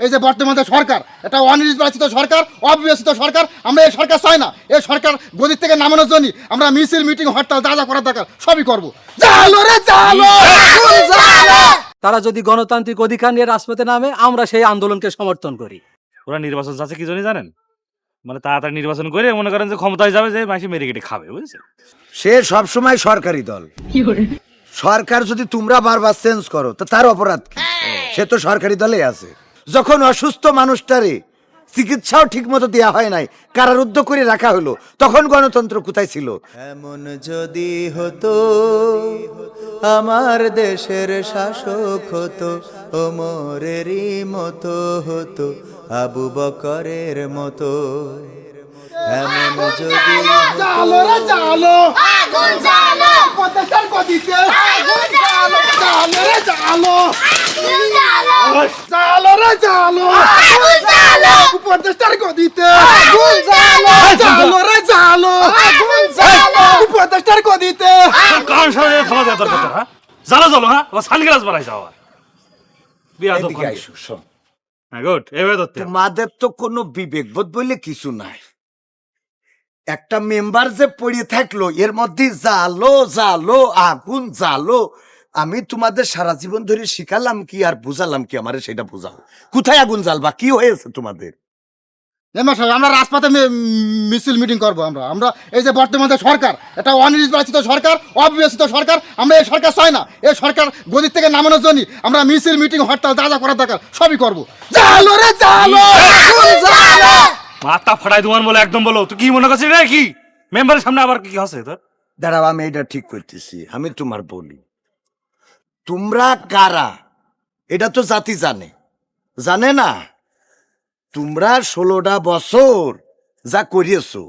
এই যে বর্তমানে সরকার এটা অনির্বাচিত সরকার অবিবেচিত সরকার আমরা এই সরকার চাই না। এই সরকার গদির থেকে নামানোর জন্য আমরা মিছিল মিটিং হরতাল যা যা করার দরকার সবই করব। জালো রে জালো! তারা যদি গণতান্ত্রিক অধিকার নিয়ে রাজপথে নামে আমরা সেই আন্দোলনকে সমর্থন করি। ওরা নির্বাচন চাচ্ছে কি জন্য জানেন? মানে তাড়াতাড়ি নির্বাচন করে মনে করেন যে ক্ষমতায় যাবে যে মাসে মেরে কেটে খাবে বুঝেছেন? সে সবসময় সরকারি দল। সরকার যদি তোমরা বারবার চেঞ্জ করো তো তার অপরাধ কি? সে তো সরকারি দলে আছে। যখন অসুস্থ মানুষটারে চিকিৎসাও ঠিক মতো দেওয়া হয় নাই কারারুদ্ধ করে রাখা হলো তখন গণতন্ত্র কোথায় ছিল? এমন যদি হতো আমার দেশের শাসক হতো ওমরেরই মতো হতো আবু বকরের মতো। এমন যদি জালো আগুন জ্বালো। জালো। রে জালো। জালো জালো। উপদেষ্টার গদিতে। জালো। জালো রে জালো। উপদেষ্টার গদিতে। কারণ সারা থামা দেওয়া দরকার হ্যাঁ? জ্বালা জ্বলো হ্যাঁ? আবার। সানগ্লাস তো এদিকে আইসো, শোন। হ্যাঁ গুড। এভাবে ধরতে। তোমাদের তো কোনো বিবেকবোধ বলে কিছু নাই। একটা মেম্বার যে পড়ে থাকল এর মধ্যে জালো জালো আগুন জালো আমি তোমাদের সারা জীবন ধরে শিখালাম কি আর বুঝালাম কি? আমার সেটা বুঝাও। কোথায় আগুন জ্বালবা? কি হয়েছে তোমাদের? আমরা রাজপথে মিছিল মিটিং করব আমরা। আমরা এই যে বর্তমানে সরকার এটা অনির্বাচিত সরকার অবিবেচিত সরকার আমরা এই সরকার চাই না। এই সরকার গদির থেকে নামানোর জন্য আমরা মিছিল মিটিং হরতাল যা যা করার দরকার সবই করব। জালো রে জালো মাথা ফাটাই তোমার বলে একদম বলো। তুই কি মনে করছিস রে কি? মেম্বারের সামনে আবার কি হচ্ছে তোর? দাঁড়াও আমি এটা ঠিক করতেছি। আমি তোমার বলি। তোমরা কারা? এটা তো জাতি জানে। জানে না? তোমরা ষোলোটা বছর যা করিয়েছো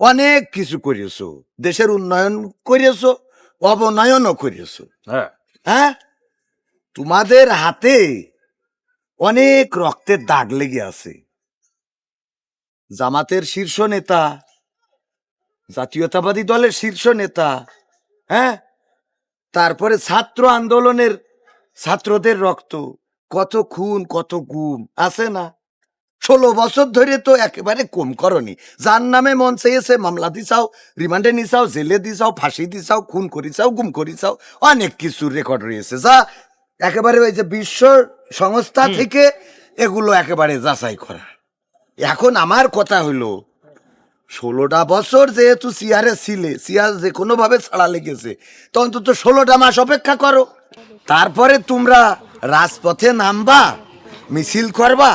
অনেক কিছু করিয়েছো দেশের উন্নয়ন করিয়েছো অবনয়নও করিয়েছো। হ্যাঁ। হ্যাঁ? তোমাদের হাতে অনেক রক্তের দাগ লেগে আছে। জামাতের শীর্ষ নেতা জাতীয়তাবাদী দলের শীর্ষ নেতা হ্যাঁ? তারপরে ছাত্র আন্দোলনের ছাত্রদের রক্ত। কত খুন কত গুম আছে না? ষোলো বছর ধরে তো একেবারে কম করনি। যার নামে মন চেয়েছে মামলা দিছাও রিমান্ডে নিছাও জেলে দিছাও ফাঁসি দিছাও খুন করিছাও গুম করিছাও অনেক কিছু রেকর্ড রয়েছে। যা একেবারে ওই যে বিশ্ব সংস্থা থেকে এগুলো একেবারে যাচাই করা। এখন আমার কথা হলো ষোলোটা বছর যেহেতু সিয়ারে ছিলে সিয়ার যে কোনো ভাবে ছাড়া লেগেছে তো অন্তত ষোলোটা মাস অপেক্ষা করো। তারপরে তোমরা রাজপথে নামবা মিছিল করবা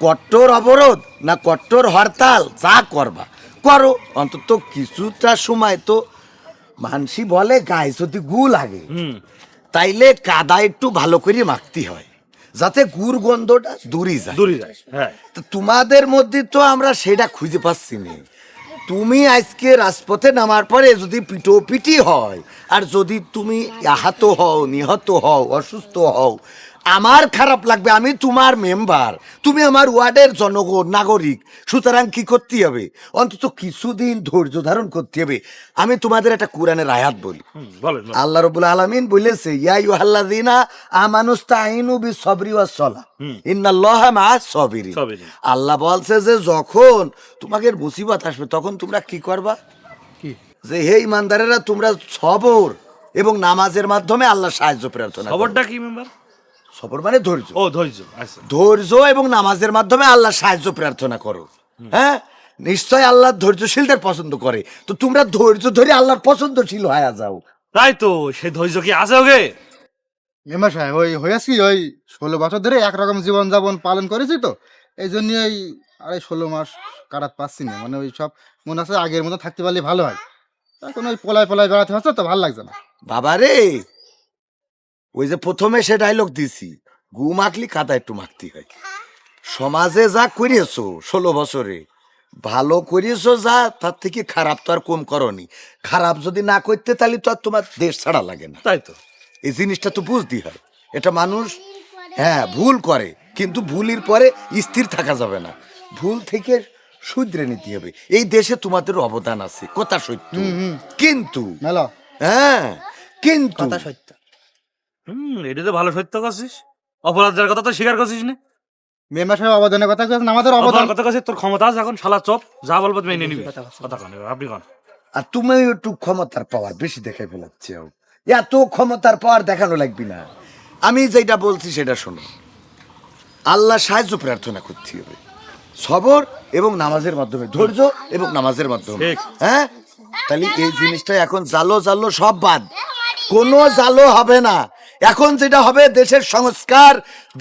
কট্টর অবরোধ না কট্টর হরতাল যা করবা করো। অন্তত কিছুটা সময় তো মানসি বলে গায়ে যদি গু লাগে তাইলে কাদা একটু ভালো করে মাখতে হয় যাতে গুড় গন্ধটা দূরে যায়। দূরে যায় হ্যাঁ। তো তোমাদের মধ্যে তো আমরা সেটা খুঁজে পাচ্ছি না। তুমি আজকে রাজপথে নামার পরে যদি পিটো পিটি হয়, আর যদি তুমি আহত হও, নিহত হও, অসুস্থ হও আমার খারাপ লাগবে আমি তোমার মেম্বার তুমি আমার ওয়ার্ডের জনগণ নাগরিক। সুতরাং কি করতে হবে? অন্তত কিছুদিন ধৈর্য ধারণ করতে হবে। আমি তোমাদের একটা কোরআনের আয়াত বলি। আল্লাহ রবুল আলমিন বলেছে ইয়া আমানুস্তাইনু বিসবরি ওয়াস সালাহ ইন্নাল্লাহা মাআস সাবিরিন। সাবিরিন। আল্লাহ বলছে যে যখন তোমাকে মুসিবত আসবে তখন তোমরা কি করবা? যে হে ইমানদারেরা তোমরা সবর এবং নামাজের মাধ্যমে আল্লাহ সাহায্য প্রার্থনা খবরটা কি মেম্বার? সবর মানে ধৈর্য। ও ধৈর্য আচ্ছা। ধৈর্য এবং নামাজের মাধ্যমে আল্লাহ সাহায্য প্রার্থনা করো। হ্যাঁ? নিশ্চয় আল্লাহ ধৈর্যশীলদের পছন্দ করে। তো তোমরা ধৈর্য ধরে আল্লাহর পছন্দশীল হয়ে যাও। তাই তো সেই ধৈর্য কি আছে ওকে? মেম্বার সাহেব ওই হয়েছি ওই ষোলো বছর ধরে একরকম জীবনযাপন পালন করেছি তো। এই জন্যই আড়াই ষোলো মাস কাটাতে পারছি না। মানে ওই সব মনে আছে আগের মতো থাকতে পারলে ভালো হয়। এখন ওই পলায় পলায় বেড়াতে হচ্ছে তো ভালো লাগছে না। বাবা রে ওই যে প্রথমে সে ডায়লগ দিছি গু মাখলি কাদা একটু মাখতে হয়। সমাজে যা করিয়েছো ষোলো বছরে ভালো করিয়েছো যা তার থেকে খারাপ তো আর কম করনি। খারাপ যদি না করতে তাহলে তো আর তোমার দেশ ছাড়া লাগে না। তাই তো। এই জিনিসটা তো বুঝতে হয়। এটা মানুষ হ্যাঁ ভুল করে কিন্তু ভুলের পরে স্থির থাকা যাবে না। ভুল থেকে শুধরে নিতে হবে। এই দেশে তোমাদের অবদান আছে কথা সত্য। কিন্তু হ্যাঁ কিন্তু কথা সত্য। হুম এটা তো ভালো সত্য করছিস। অপরাধের কথা তো স্বীকার করছিস না। মেম্বার সাহেব অবদানের কথা কেছেন আমাদের অবদান। কথা কাছে তোর ক্ষমতা আছে এখন শালা চপ যা বলব তুমি মেনে নিবি। কথা কন আপনি কন। আর তুমি একটু ক্ষমতার পাওয়ার বেশি দেখাই ফেলাচ্ছি। এত ক্ষমতার পাওয়ার দেখানো লাগবি না। আমি যেটা বলছি সেটা শোনো। আল্লাহ সাহায্য প্রার্থনা করতে হবে। সবর এবং নামাজের মাধ্যমে ধৈর্য এবং নামাজের মাধ্যমে। ঠিক। হ্যাঁ? তাহলে এই জিনিসটা এখন জালো জালো সব বাদ। কোনো জালো হবে না। এখন যেটা হবে দেশের সংস্কার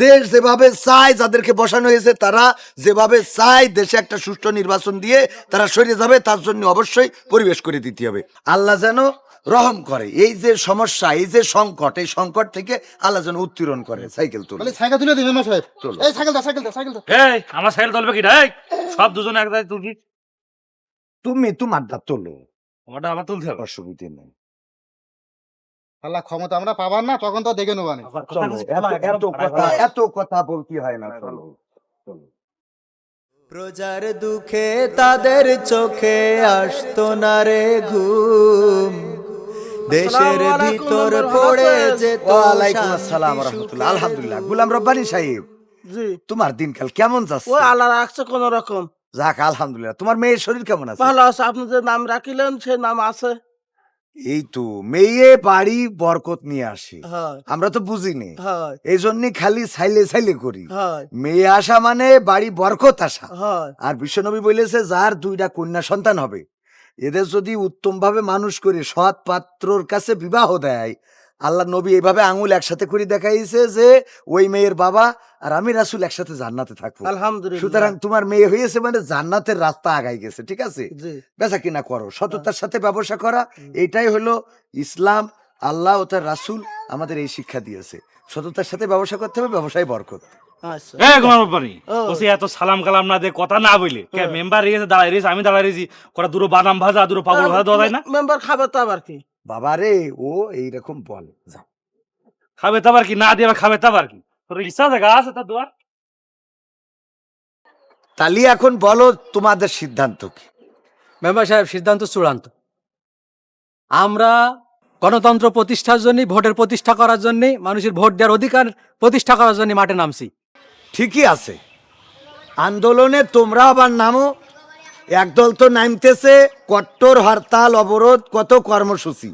দেশ যেভাবে চায় যাদেরকে বসানো হয়েছে তারা যেভাবে চায় দেশে একটা সুষ্ঠু নির্বাচন দিয়ে তারা সরে যাবে তার জন্য অবশ্যই পরিবেশ করে দিতে হবে। আল্লাহ যেন রহম করে। এই যে সমস্যা এই যে সংকট এই সংকট থেকে আল্লাহ যেন উত্তীর্ণ করে। সাইকেল তুলে। সাইকেল তুলে সাহেব। এই সাইকেল সাইকেল সাইকেল এই আমার সাইকেল তুলবে কি রে সব দুজনে এক জায়গায় তুলবি? তুমি তোমার দা তোলো। আমারটা আমার তুলতে হবে। অসুবিধে নেই। আল্লাহ ক্ষমতা আমরা পাবার না তখন তো দেখে নেবানি। এত- কথা এত কথা বলতে হয় না চলো চলো। প্রজার দুঃখে তাদের চোখে আসতো না রে ঘুম। দেশের ভিতর পড়ে যেত ওয়ালাইকুম আসসালাম রহমতুল্লাহ আলহামদুলিল্লাহ। গুলাম রব্বানি সাহেব জি। তোমার দিনকাল কেমন যাচ্ছে? ও আল্লাহ রাখছে কোন রকম। যাক আলহামদুলিল্লাহ। তোমার মেয়ের শরীর কেমন আছে? ভালো আছে আপনি যে নাম রাখিলেন সে নাম আছে। এই তো মেয়ে বাড়ি বরকত নিয়ে আসে। আমরা তো বুঝিনি। এই জন্যই খালি সাইলে সাইলে করি। মেয়ে আসা মানে বাড়ি বরকত আসা। আর বিশ্বনবী বলেছে যার দুইটা কন্যা সন্তান হবে এদের যদি উত্তম ভাবে মানুষ করে সৎ পাত্রর কাছে বিবাহ দেয় আল্লাহ নবী এইভাবে আঙুল একসাথে করে দেখাইছে যে ওই মেয়ের বাবা আর আমি রাসুল একসাথে জান্নাতে থাকব। আলহামদুলিল্লাহ। সুতরাং তোমার মেয়ে হয়েছে মানে জান্নাতের রাস্তা আগাই গেছে ঠিক আছে? বেচা কিনা করো সততার সাথে ব্যবসা করা এটাই হলো ইসলাম আল্লাহ ও তার রাসুল আমাদের এই শিক্ষা দিয়েছে। সততার সাথে ব্যবসা করতে হবে ব্যবসায় বরকত। আচ্ছা। ও। এত সালাম কালাম না দে কথা না বইলে। কে মেম্বার দাঁড়াই আমি দাঁড়াই কটা দুটো বাদাম ভাজা দুটো পাপড় ভাজা দেওয়া না? মেম্বার খাবে তো আবার কি? বাবা রে ও এইরকম বল খাবে তাবার কি? না দিয়ে আবার খাবে তাবার কি? জায়গা আছে তার দোয়ার। তালি এখন বলো তোমাদের সিদ্ধান্ত কি? মেম্বার সাহেব সিদ্ধান্ত চূড়ান্ত। আমরা গণতন্ত্র প্রতিষ্ঠার জন্য ভোটের প্রতিষ্ঠা করার জন্য মানুষের ভোট দেওয়ার অধিকার প্রতিষ্ঠা করার জন্য মাঠে নামছি। ঠিকই আছে। আন্দোলনে তোমরা আবার নামো। একদল তো নামতেছে কট্টর হরতাল অবরোধ কত কর্মসূচি।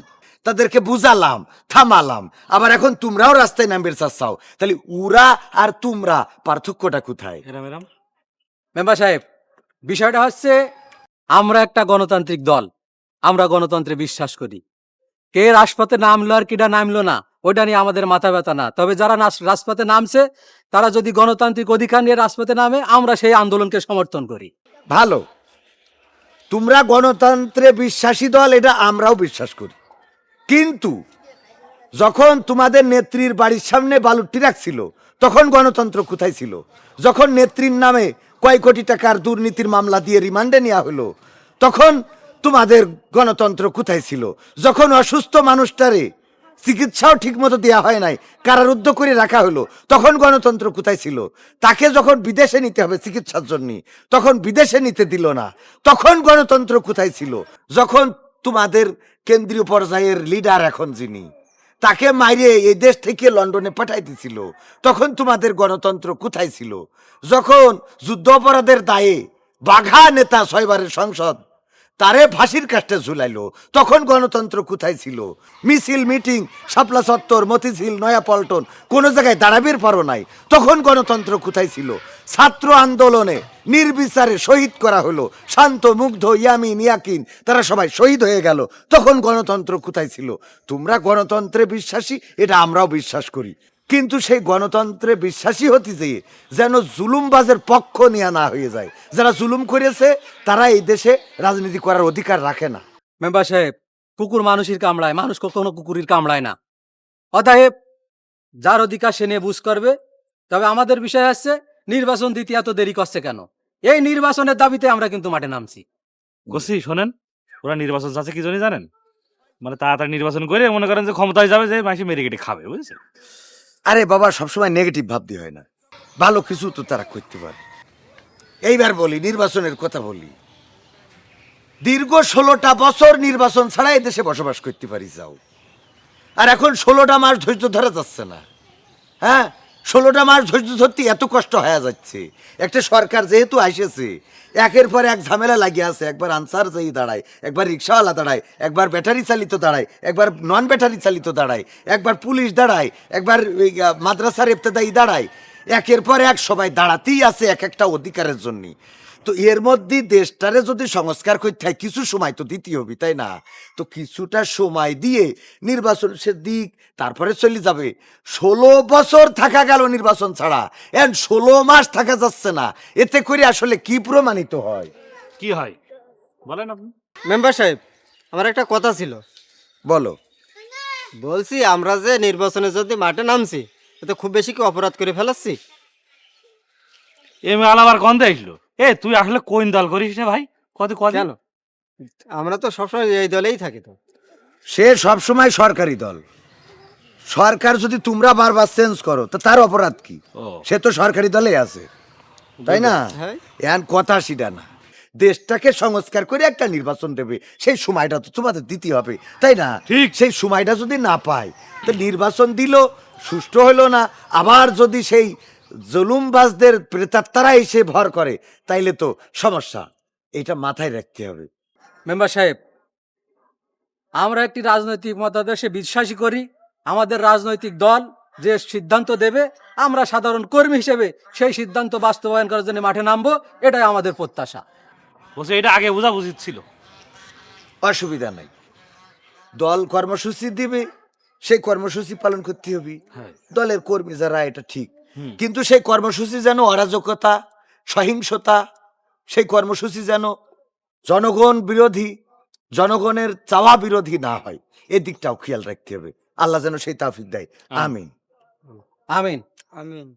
তাদেরকে বুঝালাম থামালাম। আবার এখন তোমরাও রাস্তায় নামবে চাচ্ছাও তাহলে উরা আর তোমরা পার্থক্যটা কোথায়? এরাম মেম্বার সাহেব বিষয়টা হচ্ছে আমরা একটা গণতান্ত্রিক দল। আমরা গণতন্ত্রে বিশ্বাস করি। কে রাজপথে নামলো আর কিটা নামলো না ওইটা নিয়ে আমাদের মাথা ব্যথা না। তবে যারা রাজপথে নামছে তারা যদি গণতান্ত্রিক অধিকার নিয়ে রাজপথে নামে আমরা সেই আন্দোলনকে সমর্থন করি। ভালো। তোমরা গণতন্ত্রে বিশ্বাসী দল এটা আমরাও বিশ্বাস করি। কিন্তু যখন তোমাদের নেত্রীর বাড়ির সামনে বালুরটি রাখছিল, তখন গণতন্ত্র কোথায় ছিল? যখন নেত্রীর নামে কয় কোটি টাকার দুর্নীতির মামলা দিয়ে রিমান্ডে নেওয়া হলো, তখন তোমাদের গণতন্ত্র কোথায় ছিল? যখন অসুস্থ মানুষটারে চিকিৎসাও ঠিকমতো দেওয়া হয় নাই, কারারুদ্ধ করে রাখা হলো, তখন গণতন্ত্র কোথায় ছিল? তাকে যখন বিদেশে নিতে হবে চিকিৎসার জন্য, তখন বিদেশে নিতে দিল না, তখন গণতন্ত্র কোথায় ছিল? যখন তোমাদের কেন্দ্রীয় পর্যায়ের লিডার এখন যিনি, তাকে মাইরে এই দেশ থেকে লন্ডনে পাঠাই দিছিল। তখন তোমাদের গণতন্ত্র কোথায় ছিল? যখন যুদ্ধ অপরাধের দায়ে বাঘা নেতা ছয়বারের সংসদ তারে ফাঁসির কাষ্টে ঝুলাইলো। তখন গণতন্ত্র কোথায় ছিল? মিছিল, মিটিং, শাপলা চত্বর মতিঝিল নয়াপল্টন কোনো জায়গায় দাঁড়াবের পারো নাই। তখন গণতন্ত্র কোথায় ছিল? ছাত্র আন্দোলনে নির্বিচারে শহীদ করা হলো। শান্ত, মুগ্ধ, ইয়ামিন, ইয়াকিন, তারা সবাই শহীদ হয়ে গেল। তখন গণতন্ত্র কোথায় ছিল? তোমরা গণতন্ত্রে বিশ্বাসী, এটা আমরাও বিশ্বাস করি। কিন্তু সেই গণতন্ত্রে বিশ্বাসী হতে যেয়ে যেন জুলুমবাজের পক্ষ নেওয়া না হয়ে যায়। যারা জুলুম করেছে তারা এই দেশে রাজনীতি করার অধিকার রাখে না। মেম্বার সাহেব কুকুর মানুষের কামড়ায় মানুষ কখনো কুকুরের কামড়ায় না। অতএব যার অধিকার সে নিয়ে বুঝ করবে। তবে আমাদের বিষয় হচ্ছে নির্বাচন দিতে এত দেরি করছে কেন? এই নির্বাচনের দাবিতে আমরা কিন্তু মাঠে নামছি। গোসি শোনেন ওরা নির্বাচন চাচ্ছে কি জন্য জানেন? মানে তাড়াতাড়ি নির্বাচন করে মনে করেন যে ক্ষমতায় যাবে যে মাসি মেরে কেটে খাবে বুঝেছেন? আরে বাবা, সবসময় নেগেটিভ ভাবতে হয় না। ভালো কিছু তো তারা করতে পারে। এইবার বলি, নির্বাচনের কথা বলি। দীর্ঘ ষোলোটা বছর নির্বাচন ছাড়া দেশে বসবাস করতে পারি, যাও। আর এখন ষোলোটা মাস ধৈর্য ধরা যাচ্ছে না। হ্যাঁ? ষোলোটা মাস ধৈর্য ধরতে এত কষ্ট হয়ে যাচ্ছে। একটা সরকার যেহেতু আসেছে, একের পর এক ঝামেলা লাগিয়ে আছে। একবার আনসার যেই দাঁড়ায়, একবার রিক্সাওয়ালা দাঁড়ায়, একবার ব্যাটারি চালিত দাঁড়ায়, একবার নন ব্যাটারি চালিত দাঁড়ায়, একবার পুলিশ দাঁড়ায়, একবার মাদ্রাসার ইবতেদায়ী দাঁড়ায়, একের পর এক সবাই দাঁড়াতেই আছে এক একটা অধিকারের জন্য। তো এর মধ্যে দেশটারে যদি সংস্কার করতে হয় কিছু সময় তো দিতে হবে তাই না? তো কিছুটা সময় দিয়ে নির্বাচন সে দিক তারপরে চলে যাবে। ষোলো বছর থাকা গেল নির্বাচন ছাড়া এন্ড ষোলো মাস থাকা যাচ্ছে না। এতে করে আসলে কি প্রমাণিত হয়? কি হয়? বলেন আপনি। মেম্বার সাহেব আমার একটা কথা ছিল। বলো। বলছি আমরা যে নির্বাচনে যদি মাঠে নামছি এতে খুব বেশি কি অপরাধ করে ফেলাচ্ছি? এম আলাবার গন্ধে আসলো এ তুই আসলে কোন দল করিস রে ভাই? কত কত কেন আমরা তো সবসময় এই দলেই থাকি তো। সে সবসময় সরকারি দল। সরকার যদি তোমরা বারবার চেঞ্জ করো তো তার অপরাধ কি? ও। সে তো সরকারি দলে আছে। তাই না? হ্যাঁ। এন কথা সেটা না। দেশটাকে সংস্কার করে একটা নির্বাচন দেবে। সেই সময়টা তো তোমাদের দিতে হবে তাই না? ঠিক। সেই সময়টা যদি না পায় তো নির্বাচন দিল সুষ্ঠু হলো না। আবার যদি সেই জুলুমবাজদের প্রেতাত্মারা এসে ভর করে তাইলে তো সমস্যা। এটা মাথায় রাখতে হবে। মেম্বার সাহেব আমরা একটি রাজনৈতিক মতাদর্শে বিশ্বাসী করি আমাদের রাজনৈতিক দল যে সিদ্ধান্ত দেবে আমরা সাধারণ কর্মী হিসেবে সেই সিদ্ধান্ত বাস্তবায়ন করার জন্য মাঠে নামবো এটাই আমাদের প্রত্যাশা। বলছে এটা আগে বোঝা উচিত ছিল। অসুবিধা নাই। দল কর্মসূচি দিবে সেই কর্মসূচি পালন করতে হবে। হ্যাঁ। দলের কর্মী যারা এটা ঠিক। কিন্তু সেই কর্মসূচি যেন অরাজকতা সহিংসতা সেই কর্মসূচি যেন জনগণ বিরোধী জনগণের চাওয়া বিরোধী না হয় এদিকটাও দিকটাও খেয়াল রাখতে হবে। আল্লাহ যেন সেই তাফিক দেয়। আমিন। আমিন। আমিন।